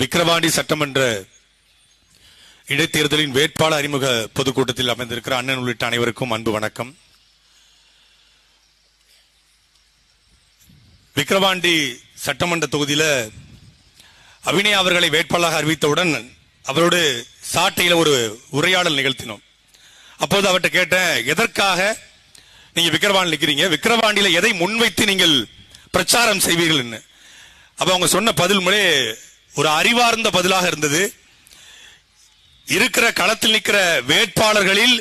விக்கிரவாண்டி சட்டமன்ற இடைத்தேர்தலின் வேட்பாளர் அறிமுக பொதுக்கூட்டத்தில் அமைந்திருக்கிற அண்ணன் உள்ளிட்ட அனைவருக்கும் அன்பு வணக்கம். விக்கிரவாண்டி சட்டமன்ற தொகுதியில அபிநயா அவர்களை வேட்பாளராக அறிவித்தவுடன் அவரோடு சாட்டையில் ஒரு உரையாடல் நிகழ்த்தினோம். அப்போது அவர்கிட்ட கேட்டேன் எதற்காக நீங்க விக்கிரவாண்டி நிற்கிறீங்க விக்கிரவாண்டியில் எதை முன்வைத்து நீங்கள் பிரச்சாரம் செய்வீர்கள்? அப்ப அவங்க சொன்ன பதில் முறையே ஒரு அறிவார்ந்த பதிலாக இருந்தது. இருக்கிற களத்தில் நிற்கிற வேட்பாளர்களில்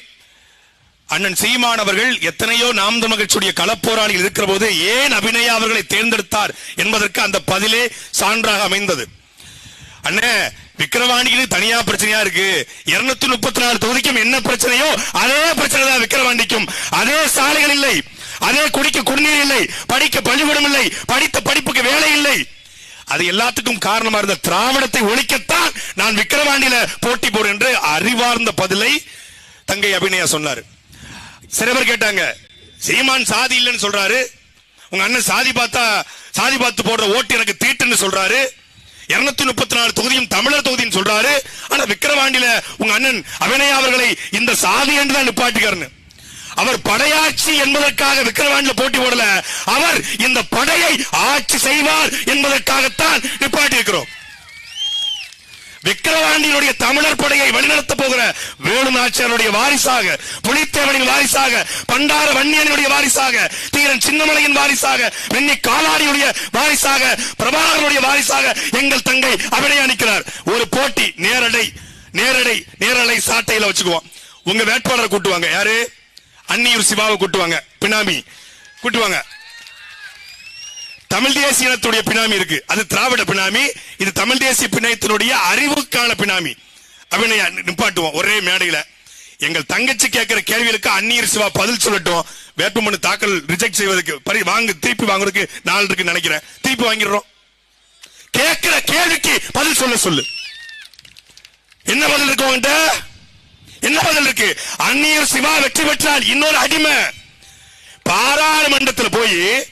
அண்ணன் சீமான் அவர்கள் எத்தனையோ நாம் தமிழ்ச்சியுடைய களப்போராளிகள் இருக்கிற போது ஏன் அபிநயா அவர்களை தேர்ந்தெடுத்தார் என்பதற்கு அந்த பதிலே சான்றாக அமைந்தது. அண்ணே விக்கிரவாண்டிக்கு தனியா பிரச்சனையா இருக்கு. இருநூத்தி முப்பத்தி நாலு தொகுதிக்கும் என்ன பிரச்சனையோ அதே பிரச்சனை தான் விக்கிரவாண்டிக்கும். அதே சாலைகள் இல்லை. அதே குடிக்க குடிநீர் இல்லை. படிக்க பள்ளிக்கூடம் இல்லை. படித்த படிப்புக்கு வேலை இல்லை. அது எல்லாத்துக்கும் காரணமா இருந்த திராவிடத்தை ஒழிக்கத்தான் நான் விக்கிரவாண்டியில போட்டி போடுறேன் என்று அறிவார்ந்த பதிலை தங்கை அபிநயா சொன்னார். சில பேர் கேட்டாங்க சீமான் சாதி இல்லைன்னு சொல்றாரு. உங்க அண்ணன் சாதி பார்த்தா சாதி பார்த்து போடுற ஓட்டு எனக்கு தீட்டுன்னு சொல்றாரு. இருநூத்தி முப்பத்தி நாலு தொகுதியும் தமிழர் தொகுதின்னு சொல்றாரு. ஆனா விக்கிரவாண்டியில உங்க அண்ணன் அபிநயா அவர்களை இந்த சாதி என்று தான் நிப்பாட்டுக்காருன்னு. அவர் படையாட்சி என்பதற்காக விக்கிரவாண்டில் போட்டி போடல. அவர் இந்த படையை ஆட்சி செய்வார் என்பதற்காகத்தான் நிப்பாட்டி இருக்கிறோம் விக்கிரவாண்டியினுடைய தமிழர் படையை வழிநடத்த போகிற வேலு நாச்சியாருடைய வாரிசாக புலித்தேவனின் வாரிசாக பண்டார வன்னியனுடைய வாரிசாக தீரன் சின்னமலையின் வாரிசாக வெண்ணி காலாடியுடைய வாரிசாக பிரபாகரனுடைய வாரிசாக எங்கள் தங்கை அபிநயா அணிக்கிறார் ஒரு போட்டி நேரடை நேரடை நேரலை சாட்டையில வச்சுக்குவோம். உங்க வேட்பாளரை கூட்டுவாங்க. யாரு? அன்னியூர் சிவாவை கூட்டுவாங்க. பினாமி. கூட்டுவாங்க. தமிழ் தேசிய இனத்துடைய பினாமி இருக்கு. அது திராவிட பினாமி. இது தமிழ் தேசிய பிணையத்தினுடைய அறிவுக்கான பினாமி. அபிநயா நிப்பாட்டுவோம். ஒரே மேடையில. எங்கள் தங்கச்சி கேட்கிற கேள்விகளுக்கு அந்நியர் சிவா பதில் சொல்லட்டும். வேட்புமனு தாக்கல் ரிஜெக்ட் செய்வதற்கு பரி வாங்க திருப்பி வாங்குறதுக்கு நாள் இருக்கு நினைக்கிறேன். திருப்பி வாங்கிடுறோம். கேட்கிற கேள்விக்கு பதில் சொல்ல சொல்லு. என்ன பதில் இருக்கு உங்ககிட்ட என்ன பதில் இருக்கு? அந்நியர் சிவா வெற்றி பெற்றால் இன்னொரு அடிமை. பாராளுமன்றத்தில் போய்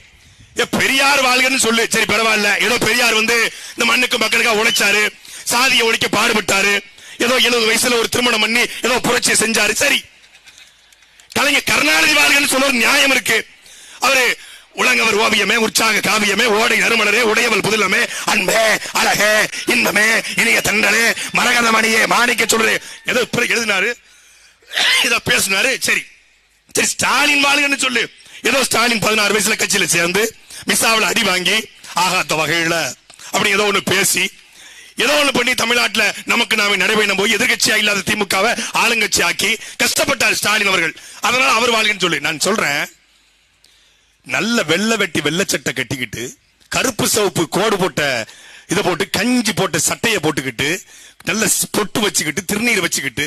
பெரியார் வாழ்கன்னு சொல்லு. சரி பரவாயில்ல. ஏதோ பெரியார் வந்து இந்த மண்ணுக்கு மக்களுக்காக உழைச்சாரு. சாதியை ஒழிக்க பாடுபட்டாரு. ஏதோ எழுபது வயசுல ஒரு திருமணம் பண்ணி ஏதோ புரட்சி செஞ்சாரு. சரி. கலைஞர் கருணாநிதி வாழ்கன்னு சொல்ல ஒரு நியாயம் இருக்கு. அவரு உலகவர் ஓவியமே உற்சாக காவியமே ஓடை நறுமணரே உடையவள் புதிலமே அன்பே அழகே இன்பமே இனிய தண்டனே மரகத மணியே மாணிக்க சொல்றே ஏதோ எழுதினாரு. இத பேசினாரு. சரி. சரி ஸ்டாலின் வாழ்கன்னு சொல்லு. ஏதோ ஸ்டாலின் பதினாறு வயசுல கட்சியில சேர்ந்து மிஸ்ஸாவில் அடி வாங்கி ஆகாத்த வகையில அப்படி ஏதோ ஒண்ணு பேசி ஏதோ ஒண்ணு பண்ணி தமிழ்நாட்டுல நமக்கு நாம நடைபயணம் போய் எதிர்கட்சியா இல்லாத திமுகவை ஆளுங்கட்சி ஆக்கி கஷ்டப்பட்டார் ஸ்டாலின் அவர்கள். அதனால அவர் வாழ்கன்னு சொல்லி. நான் சொல்றேன். நல்ல வெள்ளை வெட்டி வெள்ளச்சட்டை கட்டிக்கிட்டு கருப்பு சிவப்பு கோடு போட்ட இதை போட்டு கஞ்சி போட்ட சட்டையை போட்டுக்கிட்டு நல்ல பொட்டு வச்சுக்கிட்டு திருநீர் வச்சுக்கிட்டு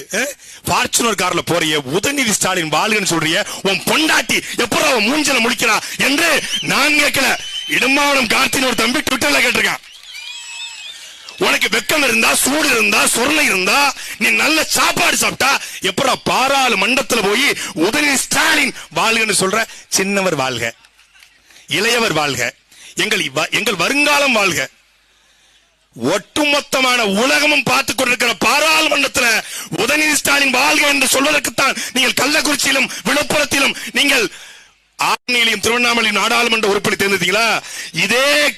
ஃபார்ச்சுனர் கார்ல போறிய உதயநிதி ஸ்டாலின் வாழ்கன்னு சொல்றிய உன் பொண்டாட்டி எப்போ அவன் மூஞ்சல முடிக்கிறா என்று நான் கேட்கல. இடுமாவளம் கார்த்தின் ஒரு தம்பி ட்விட்டர்ல கேட்டிருக்கான். உனக்கு வெக்கம் இருந்தா சூடு இருந்தா சொர்ணை இருந்தா நீ நல்ல சாப்பாடு சாப்பிட்டா எப்படா பாராளுமன்றத்துல போய் உதயநிதி ஸ்டாலின் வாழ்கன்னு சொல்ற சின்னவர் வாழ்க. இளையவர் வாழ்க. எங்கள் எங்கள் வருங்காலம் வாழ்க. ஒட்டுமொத்தமான உலகமும் பார்த்துக் கொண்டிருக்கிற பாராளுமன்றத்தில் உதயநிதி ஸ்டாலின் வாழ்க என்று சொல்வதற்குத்தான் நீங்கள் கள்ளக்குறிச்சியிலும் விழுப்புரத்திலும் நீங்கள் ஆரணியிலும் திருவண்ணாமலையும் நாடாளுமன்ற உறுப்பினர் தேர்ந்தீங்களா இதே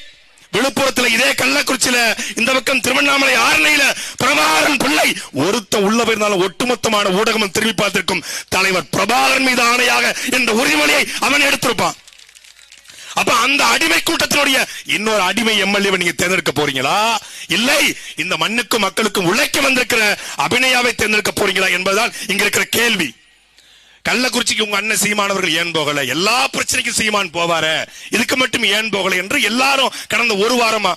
விழுப்புரத்துல இதே கள்ளக்குறிச்சியில இந்த பக்கம் திருவண்ணாமலை ஆரணியில பிரபாகரன் பிள்ளை ஒருத்த உள்ள போயிருந்தாலும் ஒட்டுமொத்தமான ஊடகம் திரும்பி பார்த்திருக்கும் தலைவர் பிரபாகரன் மீது ஆணையாக என்ற உறுதிமொழியை அவன் எடுத்திருப்பான். அப்ப அந்த அடிமை கூட்டத்தினுடைய இன்னொரு அடிமை எம்எல்ஏ நீங்க தேர்ந்தெடுக்க போறீங்களா? இல்லை இந்த மண்ணுக்கும் மக்களுக்கும் உழைக்க வந்திருக்கிற அபிநயாவை தேர்ந்தெடுக்க போறீங்களா என்பதுதான் இங்க இருக்கிற கேள்வி. கள்ளக்குறிச்சிக்கு உங்க அண்ணன் சீமானவர்கள் ஏன் போகல? எல்லா பிரச்சனைக்கும் சீமான் போவாரு? இதுக்கு மட்டும் ஏன் போகல என்று எல்லாரும் கடந்த ஒரு வாரமா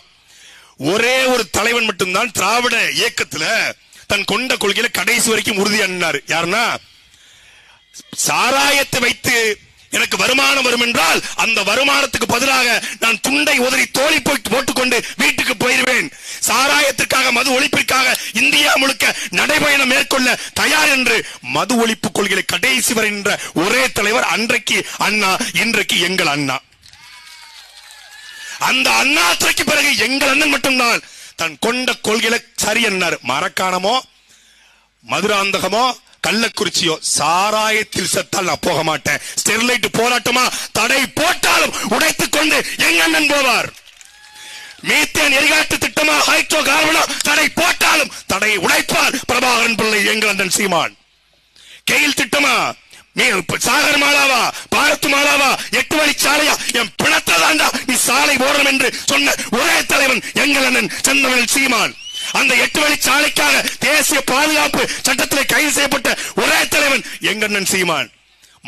ஒரே ஒரு தலைவன் மட்டும்தான் திராவிட இயக்கத்துல தன் கொண்ட கொள்கையில கடைசி வரைக்கும் உறுதியா நின்னாரு யாருன்னா? சாராயத்தை வைத்து எனக்கு வருமானம் வரும் என்றால் அந்த வருமானத்துக்கு பதிலாக நான் துண்டை உதறி தோழி போய் போட்டுக்கொண்டு வீட்டுக்கு போயிருவேன். சாராயத்திற்காக மது ஒழிப்பிற்காக இந்தியா முழுக்க நடைபயணம் மேற்கொள்ள தயார் என்று மது ஒழிப்பு கொள்கையை கடைசி வரை என்ற ஒரே தலைவர் அன்றைக்கு அண்ணா இன்றைக்கு எங்கள் அண்ணா. அந்த அண்ணாத்திரைக்கு பிறகு எங்கள் அண்ணன் மட்டும்தான் தன் கொண்ட கொள்கையில சரி என்னார் மரக்காணமோ மதுராந்தகமோ கள்ளக்குறிச்சியோ சாராயத்தில் செத்தால் நான் போக மாட்டேன். ஸ்டெர்லைட் போராட்டமா? தடை போட்டாலும் உடைத்துக் கொண்டு எங்க அண்ணன் போவார்? மீத்தேன் எரிகாட்டு திட்டமா? ஹைட்ரோ கார்பனா? தடை போட்டாலும் தடையை உடைப்பார். பிரபாகரன் பிள்ளை எங்கள் அண்ணன் சீமான். கெயில் திட்டமா? நீ சாகர் மாலாவா? பாரத் மாலாவா? எட்டு வழி சாலையா? என் பிணத்தை தாண்டா நீ சாலை ஓடணும் என்று சொன்ன ஒரே தலைவன் எங்கள் அண்ணன் செந்தமிழ் சீமான். அந்த எட்டு வழி சாலைக்காக தேசிய பாதுகாப்பு சட்டத்தில் கைது செய்யப்பட்ட ஒரே தலைவன் எங்கண்ணன் சீமான்.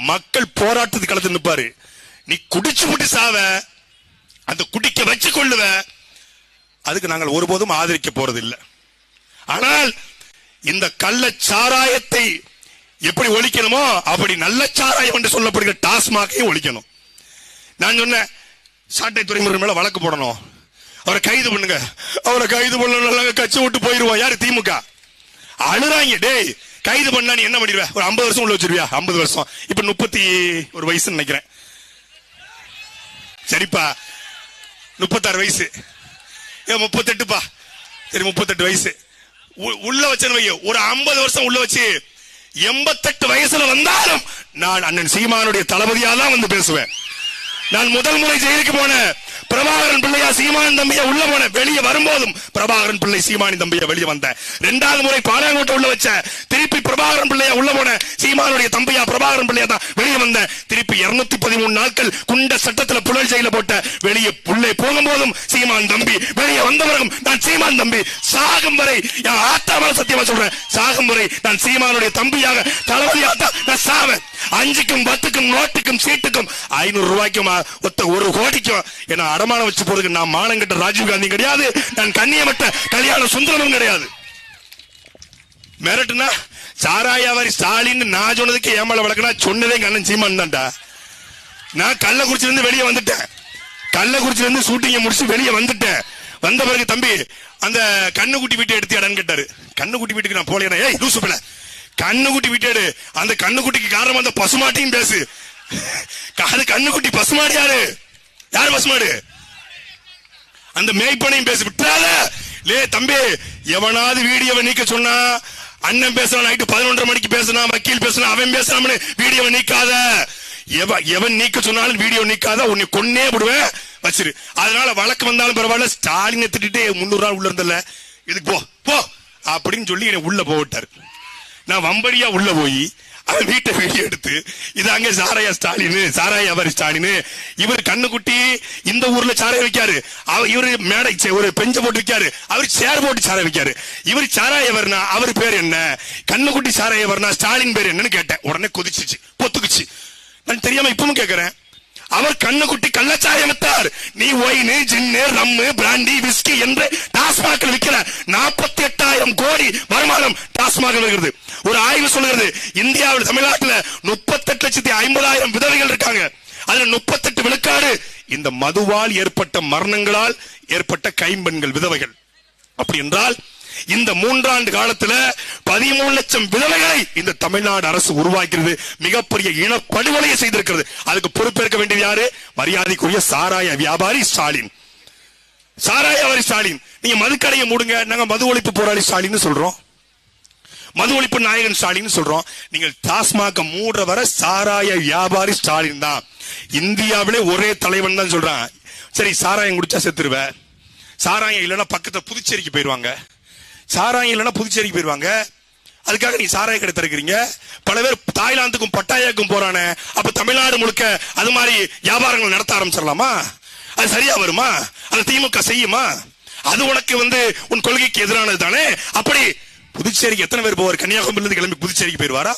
மக்கள் போராட்டத்துக்கு கலந்து நிற்பாரு. நீ குடிச்சு முட்டி சாவ அந்த குடிக்க வச்சு கொள்ளுவ. அதுக்கு நாங்கள் ஒருபோதும் ஆதரிக்க போறது இல்லை ஆனால் இந்த கள்ள சாராயத்தை எப்படி ஒழிக்கணுமோ அப்படி நல்ல சாராயம் என்று சொல்லப்படுகிற டாஸ்மாகையும் ஒழிக்கணும். நான் சொன்னேன் சாட்டை துறைமுறை மேல வழக்கு போடணும். அவரை கைது பண்ணுங்க. அவரை கைது பண்ணலாம் கட்சி விட்டு போயிருவோம் யாரு? திமுக. அழுறாங்க. டேய் கைது பண்ணா நீ என்ன பண்ணிடுவேன் ஒரு ஐம்பது வருஷம் உள்ள வச்சிருவியா? ஐம்பது வருஷம். இப்ப முப்பத்தி ஒரு வயசுன்னு நினைக்கிறேன். சரிப்பா. முப்பத்தாறு வயசு. ஏன் முப்பத்தெட்டுப்பா. சரி முப்பத்தெட்டு வயசு. உ- உள்ள வச்சேன்னு வையோ ஒரு ஐம்பது வருஷம் உள்ள வச்சு எண்பத்தெட்டு வயசுல வந்தாலும் நான் அண்ணன் சீமானுடைய தளபதியா தான் வந்து பேசுவேன். நான் முதல் முறை ஜெயிலுக்கு போனேன். பிரபாகரன் பிள்ளையா சீமான் தம்பியா உள்ள போன வெளியே வரும்போதும் பிரபாகரன் பிள்ளை சீமானி தம்பியா வெளியே வந்த ரெண்டாவது முறை பாளையங்கோட்டை உள்ள வச்ச திருப்பி பிரபாகரன் பிள்ளையா உள்ள போன சீமானுடைய தம்பியா பிரபாகரன் பிள்ளையா தான் வெளியே வந்த திருப்பி இருநூத்தி பதிமூணு நாட்கள் குண்ட சட்டத்துல புழல் செயல போட்ட வெளியே புள்ளை போகும்போதும் சீமான் தம்பி வெளியே வந்த பிறகும் நான் சீமான் தம்பி. சாகும் வரை என் ஆத்தாமல சத்தியமா சொல்றேன். சாகும் வரை நான் சீமானுடைய தம்பியாக தளபதியாக தான் நான் சாவேன். அஞ்சுக்கும் பத்துக்கும் நோட்டுக்கும் சீட்டுக்கும் ஐநூறு ரூபாய்க்கும்? ஒத்த ஒரு கோடிக்கும்? ஏன்னா அடமானம் வச்சு போறதுக்கு நான் மானம் கட்ட ராஜீவ் காந்தி கிடையாது. நான் கண்ணியமட்ட கல்யாண சுந்தரமும் கிடையாது. மிரட்டுனா சாராயாவாரி ஸ்டாலின் நான் சொன்னதுக்கு ஏமால வழக்கினா சொன்னதே கண்ணன் சீமான் தான்டா. நான் கள்ளக்குறிச்சிலேருந்து வெளியே வந்துட்டேன். கள்ளக்குறிச்சில ஷூட்டிங்கை முடிச்சு வெளியே வந்துட்டேன். வந்த பிறகு தம்பி அந்த கண்ணுக்குட்டி வீட்டை எடுத்தியாடான்னு கேட்டாரு. கண்ணுக்குட்டி வீட்டுக்கு நான் போலேனா ஏய் லூசு பிள்ளை. கண்ணுக்குட்டி வீட்டு எடு. அந்த கண்ணுக்குட்டிக்கு காரணம் அந்த பசுமாட்டியும் பேசு. அது கண்ணுக்குட்டி பசுமாடு யாரு பசுமாடு அந்த மேய்ப்பனையும் பேசி விட்டாத லே தம்பி எவனாவது வீடியோவை நீக்க சொன்னா அண்ணன் பேசுறான் நைட்டு பதினொன்றரை மணிக்கு பேசுனா வக்கீல் பேசுனா அவன் பேசுறான்னு வீடியோவை நீக்காத. எவன் நீக்க சொன்னாலும் வீடியோ நீக்காத உன்னை கொன்னே விடுவேன். வச்சிரு. அதனால வழக்கு வந்தாலும் பரவாயில்ல ஸ்டாலினை திட்டிட்டு முன்னூறு நாள் உள்ள இருந்தல இதுக்கு போ போ அப்படின்னு சொல்லி என்னை உள்ள போட்டாரு நான் வம்படியா உள்ள போய் அந்த வீட்டை வீடியோ எடுத்து இதாங்க சாராயா ஸ்டாலின் சாராயா அவர் ஸ்டாலின். இவர் கண்ணுக்குட்டி இந்த ஊர்ல சாராய வைக்காரு அவ- இவரு மேடை சே- ஒரு பெஞ்ச போட்டு வைக்காரு அவர் சேர் போட்டு சாராய வைக்காரு இவர் சாராயவர்னா அவர் பேர் என்ன? கண்ணுக்குட்டி சாராயவர்னா ஸ்டாலின் பேர் என்னன்னு கேட்டேன். உடனே கொதிச்சிச்சு பொத்துக்குச்சு. நான் தெரியாம இப்பவும் கேட்கறேன் அவர் கண்ணுக்குட்டி கள்ளச்சாயம் வித்தார். நீ wine gin rum brandy whisky என்று டாஸ்மாக விற்கிற நாற்பத்தி எட்டாயிரம் கோடி வருமானம் டாஸ்மாக் வருகிறது ஒரு ஆய்வு சொல்கிறது இந்தியாவில் தமிழ்நாட்டில் முப்பத்தெட்டு லட்சத்தி ஐம்பதாயிரம் விதவைகள் இருக்காங்க. அதுல முப்பத்தெட்டு விழுக்காடு இந்த மதுவால் ஏற்பட்ட மரணங்களால் ஏற்பட்ட கைம்பெண்கள் விதவைகள். அப்படி என்றால் இந்த மூன்றாண்டு காலத்துல பதிமூணு லட்சம் விதவைகளை இந்த தமிழ்நாடு அரசு உருவாக்கிறது. மிகப்பெரிய இனப்படுகொலையை செய்திருக்கிறது. அதுக்கு பொறுப்பேற்க வேண்டியது யாரு? மரியாதைக்குரிய சாராய வியாபாரி ஸ்டாலின். சாராய வியாபாரி ஸ்டாலின். நீங்க மதுக்கடையை மூடுங்க. நாங்க மது ஒழிப்பு போராளி ஸ்டாலின் சொல்றோம். மது ஒழிப்பு நாயகன் ஸ்டாலின் சொல்றோம். நீங்கள் டாஸ்மாக மூடுற வர சாராய வியாபாரி ஸ்டாலின் தான். இந்தியாவிலே ஒரே தலைவன் தான் சொல்றான். சரி சாராயம் குடிச்சா செத்துருவ. சாராயம் இல்லைன்னா பக்கத்துல புதுச்சேரிக்கு போயிருவாங்க. சாராயம் இல்லைன்னா புதுச்சேரிக்கு போயிருவாங்க. அதுக்காக நீ சாராய கடை திறக்கிறீங்க. பல பேர் தாய்லாந்துக்கும் பட்டாயாக்கும் போறானே. அப்ப தமிழ்நாடு முழுக்க அது மாதிரி வியாபாரங்கள் நடத்த ஆரம்பிச்சிடலாமா? அது சரியா வருமா? அது திமுக செய்யுமா? அது உனக்கு வந்து உன் கொள்கைக்கு எதிரானது தானே? அப்படி புதுச்சேரிக்கு எத்தனை பேர் போவார்? கன்னியாகுமரியிலிருந்து கிளம்பி புதுச்சேரிக்கு போயிருவாரா?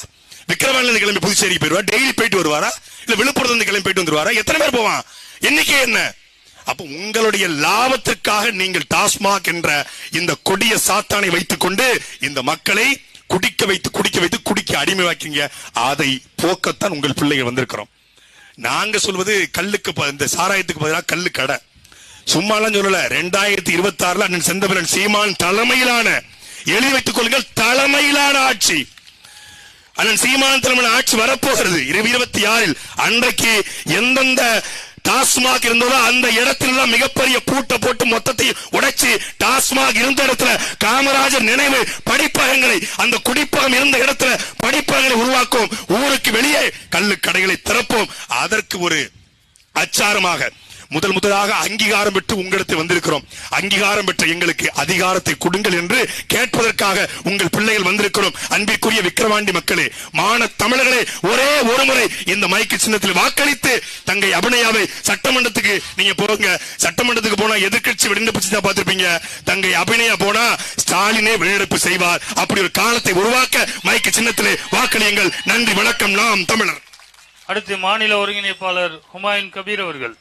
விக்ரவாணிலிருந்து கிளம்பி புதுச்சேரிக்கு போயிடுவா டெய்லி போயிட்டு வருவாரா? இல்ல விழுப்புரத்துல இருந்து கிளம்பி போயிட்டு வந்துருவாரா? எத்தனை பேர் போவான்? எண்ணிக்கை என்ன? அப்ப உங்களுடைய லாபத்திற்காக நீங்கள் டாஸ்மாக் என்ற இந்த கொடிய சாத்தானை வைத்துக் கொண்டு இந்த மக்களை குடிக்க வைத்து குடிக்க வைத்து குடிக்க அடிமையாக்கீங்க. அதை போக்கத்தான் உங்கள் பிள்ளைகள் வந்திருக்கிறோம். நாங்க சொல்வது கல்லுக்கு இந்த சாராயத்துக்கு பதிலாக கல்லு கடை. சும்மாலாம் சொல்லல ரெண்டாயிரத்தி இருபத்தி ஆறுல அண்ணன் செந்தமிழன் சீமான் தலைமையிலான எழுதி வைத்துக் கொள்ளுங்கள் தலைமையிலான ஆட்சி. அண்ணன் சீமான் தலைமையிலான ஆட்சி வரப்போகிறது. இருபத்தி ஆறில் அன்றைக்கு எந்தெந்த டாஸ்மாக் இருந்ததோ அந்த இடத்துல தான் மிகப்பெரிய பூட்டை போட்டு மொத்தத்தை உடைச்சு டாஸ்மாக் இருந்த இடத்துல காமராஜர் நினைவு படிப்பகங்களை அந்த குடிப்பகம் இருந்த இடத்துல படிப்பகங்களை உருவாக்கும் ஊருக்கு வெளியே கல்லு கடைகளை திறப்போம். அதற்கு ஒரு அச்சாரமாக முதல் முதலாக அங்கீகாரம் பெற்று உங்களிடத்தில் வந்திருக்கிறோம். அங்கீகாரம் பெற்ற எங்களுக்கு அதிகாரத்தை கொடுங்கள் என்று கேட்பதற்காக உங்கள் பிள்ளைகள் வந்திருக்கிறோம். அன்பிற்குரிய விக்கிரவாண்டி மக்களே மான தமிழர்களே ஒரே ஒரு முறை இந்த மைக்கு சின்னத்தில் வாக்களித்து தங்கை அபிநயாவை சட்டமன்றத்துக்கு நீங்க போங்க. சட்டமன்றத்துக்கு போனா எதிர்க்கட்சி வெளிநடப்பு செஞ்சா பார்த்திருப்பீங்க. தங்கை அபிநயா போனா ஸ்டாலினே வெளிநடப்பு செய்வார். அப்படி ஒரு காலத்தை உருவாக்க மைக்கு சின்னத்திலே வாக்களியுங்கள். நன்றி வணக்கம். நாம் தமிழர். அடுத்து மாநில ஒருங்கிணைப்பாளர் ஹுமாயூன் கபீர் அவர்கள்.